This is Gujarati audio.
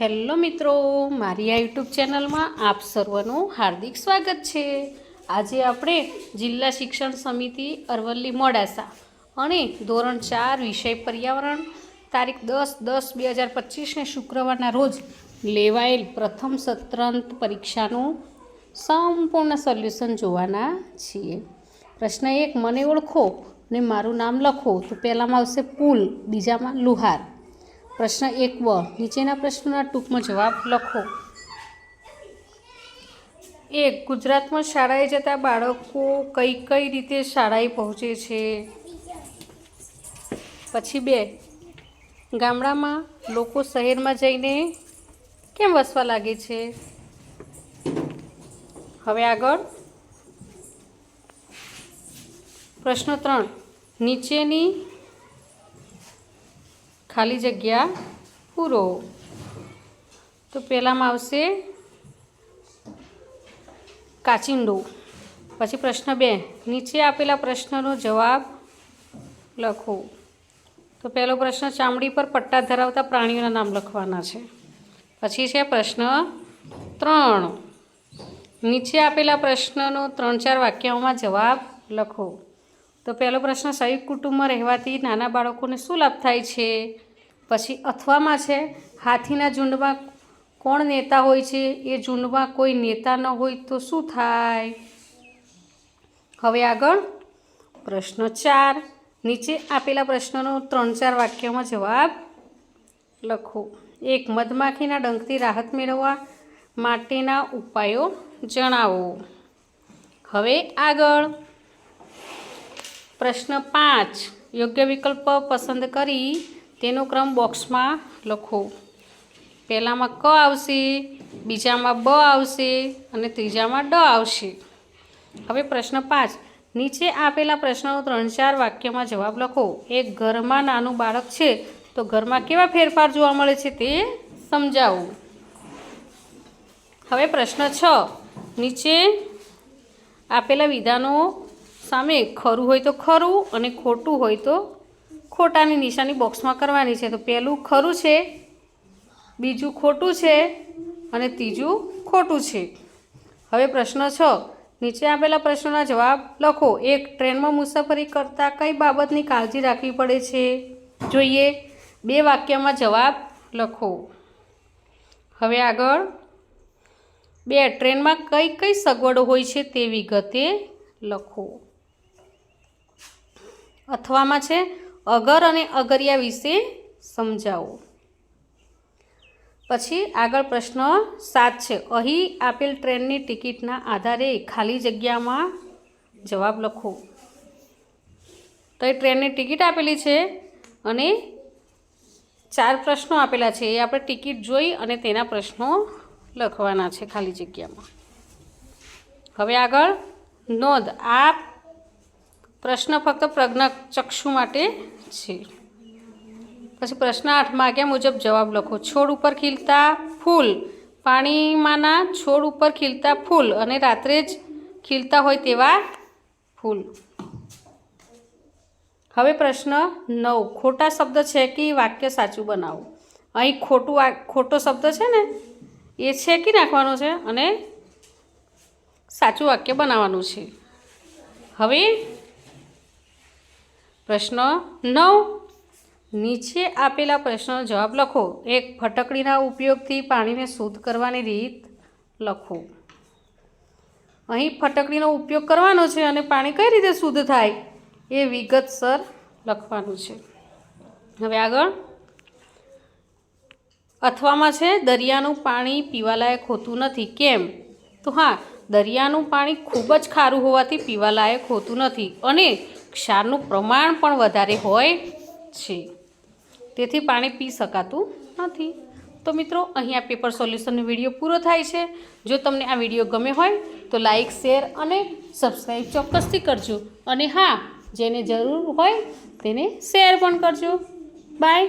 હેલો મિત્રો, મારી આ યુટ્યુબ ચેનલમાં આપ સર્વનું હાર્દિક સ્વાગત છે. આજે આપણે જિલ્લા શિક્ષણ સમિતિ અરવલ્લી મોડાસા અને ધોરણ ચાર વિષય પર્યાવરણ તારીખ દસ દસ બે હજાર પચીસને શુક્રવારના રોજ લેવાયેલ પ્રથમ સત્રાંત પરીક્ષાનું સંપૂર્ણ સોલ્યુશન જોવાના છીએ. પ્રશ્ન એક, મને ઓળખો ને મારું નામ લખો. તો પહેલામાં આવશે પુલ, બીજામાં લુહાર. પ્રશ્ન એક વ. નીચેના પ્રશ્નોના ટૂંકમાં જવાબ લખો. એક, ગુજરાતમાં શાળાએ જતા બાળકો કઈ કઈ રીતે શાળાએ પહોંચે છે? પછી બે, ગામડામાં લોકો શહેરમાં જઈને કેમ વસવા લાગે છે? હવે આગળ. પ્રશ્ન ત્રણ, નીચેની ખાલી જગ્યા પૂરો. તો પહેલામાં આવશે કાચિંડો. પછી પ્રશ્ન બે, નીચે આપેલા પ્રશ્નનો જવાબ લખો. તો પહેલો પ્રશ્ન, ચામડી પર પટ્ટા ધરાવતા પ્રાણીઓના નામ લખવાના છે. પછી છે પ્રશ્ન ત્રણ. નીચે આપેલા પ્રશ્નનો ત્રણ ચાર વાક્યોમાં જવાબ લખો. તો પહેલો પ્રશ્ન, સંયુક્ત કુટુંબમાં રહેવાથી નાના બાળકોને શું લાભ થાય છે? પછી અથવામાં છે, હાથીના ઝુંડમાં કોણ નેતા હોય છે, એ ઝુંડમાં કોઈ નેતા ન હોય તો શું થાય? હવે આગળ પ્રશ્ન ચાર. નીચે આપેલા પ્રશ્નનો ત્રણ ચાર વાક્યોમાં જવાબ લખો. એક, મધમાખીના ડંખથી રાહત મેળવવા માટેના ઉપાયો જણાવો. હવે આગળ પ્રશ્ન પાંચ. યોગ્ય વિકલ્પ પસંદ કરી તેનો ક્રમ બોક્સમાં લખો. પહેલામાં ક આવશે, બીજામાં બ આવશે અને ત્રીજામાં ડ આવશે. હવે પ્રશ્ન પાંચ. નીચે આપેલા પ્રશ્નનો ત્રણ ચાર વાક્યમાં જવાબ લખો. એક ઘરમાં નાનું બાળક છે, તો ઘરમાં કેવા ફેરફાર જોવા મળે છે તે સમજાવો. હવે પ્રશ્ન છ. નીચે આપેલા વિધાનો સામે ખરું હોય તો ખરું અને ખોટું હોય તો ખોટાની નિશાની બોક્સમાં કરવાની છે. તો પહેલું ખરું છે, બીજું ખોટું છે અને ત્રીજું ખોટું છે. હવે પ્રશ્ન છ. નીચે આપેલા પ્રશ્નોના જવાબ લખો. એક, ટ્રેનમાં મુસાફરી કરતાં કઈ બાબતની કાળજી રાખવી પડે છે? જોઈએ. બે વાક્યમાં જવાબ લખો. હવે આગળ. બે, ટ્રેનમાં કઈ કઈ સગવડો હોય છે તે વિગતે લખો. અથવામાં છે અગર અને અગરિયા વિશે સમજાવો. પછી આગળ પ્રશ્ન સાત છે. અહીં આપેલ ટ્રેનની ટિકિટના આધારે ખાલી જગ્યામાં જવાબ લખો. તો એ ટ્રેનની ટિકિટ આપેલી છે અને ચાર પ્રશ્નો આપેલા છે. એ આપણે ટિકિટ જોઈ અને તેના પ્રશ્નો લખવાના છે ખાલી જગ્યામાં. હવે આગળ નોંધ. આ પ્રશ્ન ફક્ત પ્રજ્ઞચક્ષુ માટે છે. પછી પ્રશ્ન આઠ, માગ્યા મુજબ જવાબ લખો. છોડ ઉપર ખીલતા ફૂલ, પાણીમાંના છોડ ઉપર ખીલતા ફૂલ અને રાત્રે જ ખીલતા હોય તેવા ફૂલ. હવે પ્રશ્ન નવ. ખોટા શબ્દ છે કે વાક્ય સાચું બનાવો? અહીં ખોટું ખોટો શબ્દ છે ને, એ છે કે નાખવાનો છે અને સાચું વાક્ય બનાવવાનું છે. હવે પ્રશ્ન નવ. નીચે આપેલા પ્રશ્નનો જવાબ લખો. એક ફટકડીના ઉપયોગથી પાણીને શુદ્ધ કરવાની રીત લખો. અહીં ફટકડીનો ઉપયોગ કરવાનો છે અને પાણી કઈ રીતે શુદ્ધ થાય એ વિગતસર લખવાનું છે. હવે આગળ. અથવામાં છે, દરિયાનું પાણી પીવાલાયક હોતું નથી. કેમ? તો હા, દરિયાનું પાણી ખૂબ જ ખારું હોવાથી પીવાલાયક હોતું નથી. અને ક્ષારનું પ્રમાણ પણ વધારે હોય છે. તેથી પાણી પી શકાતું નથી. તો મિત્રો, અહીં આ પેપર સોલ્યુશનનો વીડિયો પૂરો થાય છે. જો તમને આ વીડિયો ગમે હોય, તો લાઈક શેર અને સબસ્ક્રાઈબ ચોક્કસથી કરજો. અને હા, જેને જરૂર હોય, તેને શેર પણ કરજો. બાય